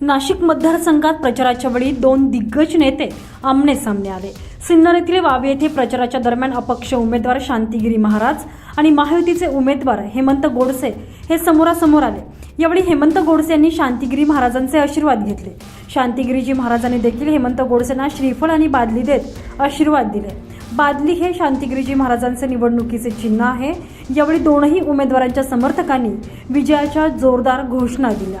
नाशिक मतदारसंघात प्रचाराच्या वेळी दोन दिग्गज नेते आमने सामने आले. सिन्नर येथील वावे येथे प्रचाराच्या दरम्यान अपक्ष उमेदवार शांतिगिरी महाराज आणि महायुतीचे उमेदवार हेमंत गोडसे हे समोरासमोर आले. यावेळी हेमंत गोडसे यांनी शांतिगिरी महाराजांचे आशीर्वाद घेतले. शांतिगिरीजी महाराजांनी देखील हेमंत गोडसेंना श्रीफळ आणि बादली देत आशीर्वाद दिले. बादली हे शांतिगिरीजी महाराजांचे निवडणुकीचे चिन्ह आहे. यावेळी दोनही उमेदवारांच्या समर्थकांनी विजयाच्या जोरदार घोषणा दिल्या.